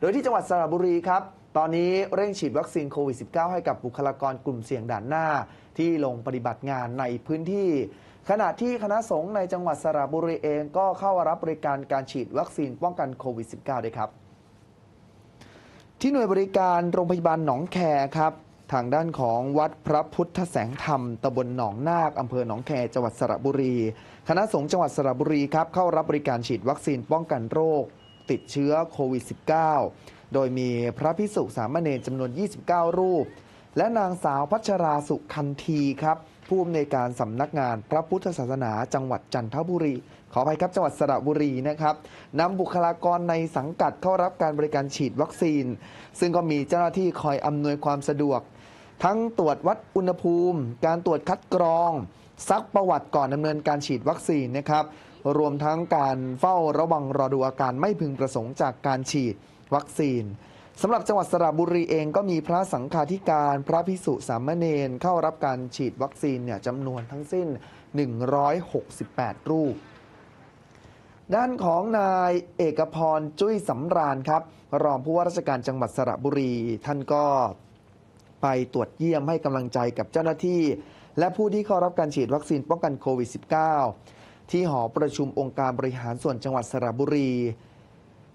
โดยที่จังหวัดสระบุรีครับ ตอนนี้เร่งฉีดวัคซีนโควิด -19 ให้กับบุคลากรกลุ่มเสี่ยงด่านหน้า ที่ลงปฏิบัติงานในพื้นที่ ขณะที่คณะสงฆ์ในจังหวัดสระบุรีเองก็เข้ารับบริการการฉีดวัคซีนป้องกันโควิด -19 ด้วยครับ ที่หน่วยบริการโรงพยาบาลหนองแคครับทางด้านของวัดพระพุทธแสงธรรมตำบลหนองนาคอำเภอหนองแคจังหวัดสระบุรี คณะสงฆ์จังหวัดสระบุรีครับเข้ารับบริการฉีดวัคซีนป้องกันโรค ติดเชื้อโควิด -19 โดยมีพระพิสุสามเณรจำนวน 29 รูป และนางสาวพัชราสุคันธีครับผู้อำนวยการสำนักงานพระพุทธศาสนาจังหวัดจันทบุรี ขออภัยครับจังหวัดสระบุรีนะครับนำบุคลากรในสังกัดเข้ารับการบริการฉีดวัคซีน ซึ่งก็มีเจ้าหน้าที่คอยอำนวยความสะดวก ทั้งตรวจวัดอุณหภูมิ การตรวจคัดกรอง ซักประวัติก่อนดำเนินการฉีดวัคซีนนะครับ รวมทั้งการเฝ้าระวังรอดูอาการไม่พึงประสงค์จากการฉีดวัคซีนสำหรับจังหวัดสระบุรีเองก็มีพระสังฆาธิการพระพิสุสามเณรเข้ารับการฉีดวัคซีนเนี่ยจำนวนทั้งสิ้น 168 รูป ด้านของนายเอกพรจุ้ยสำราญครับ รองผู้ว่าราชการจังหวัดสระบุรี ท่านก็ไปตรวจเยี่ยมให้กำลังใจกับเจ้าหน้าที่ และผู้ที่เข้ารับการฉีดวัคซีนป้องกันโควิด -19 ที่หอประชุมองค์การบริหารส่วนจังหวัดสระบุรี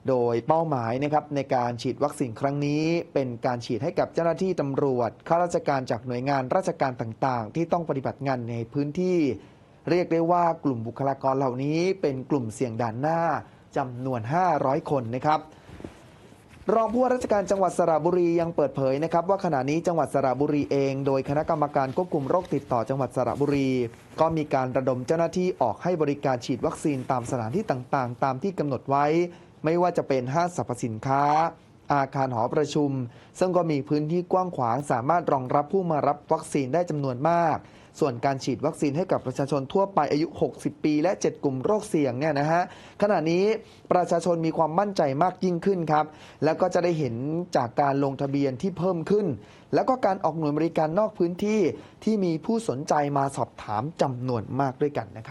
โดยเป้าหมายนะครับในการฉีดวัคซีนครั้งนี้ เป็นการฉีดให้กับเจ้าหน้าที่ตำรวจข้าราชการจากหน่วยงานราชการต่างๆ ที่ต้องปฏิบัติงานในพื้นที่ เรียกได้ว่ากลุ่มบุคลากรเหล่านี้ เป็นกลุ่มเสี่ยงด่านหน้าจำนวน 500 คนนะครับ รองผู้ว่าราชการจังหวัดสระบุรียังเปิดเผยนะครับว่าขณะนี้จังหวัดสระบุรีเอง โดยคณะกรรมการควบคุมโรคติดต่อจังหวัดสระบุรี ก็มีการระดมเจ้าหน้าที่ออกให้บริการฉีดวัคซีนตามสถานที่ต่างๆ ตามที่กำหนดไว้ ไม่ว่าจะเป็นห้างสรรพสินค้า อาคารหอประชุม ซึ่งก็มีพื้นที่กว้างขวางสามารถรองรับผู้มารับวัคซีนได้จำนวนมาก ส่วนการฉีดวัคซีนให้กับประชาชนทั่วไปอายุ 60 ปี และ 7 กลุ่มโรคเสี่ยงเนี่ยนะฮะขณะนี้ประชาชนมีความมั่นใจมากยิ่งขึ้นครับ แล้วก็จะได้เห็นจากการลงทะเบียนที่เพิ่มขึ้น แล้วก็การออกหน่วยบริการนอกพื้นที่ที่มีผู้สนใจมาสอบถามจำนวนมากด้วยกันนะครับ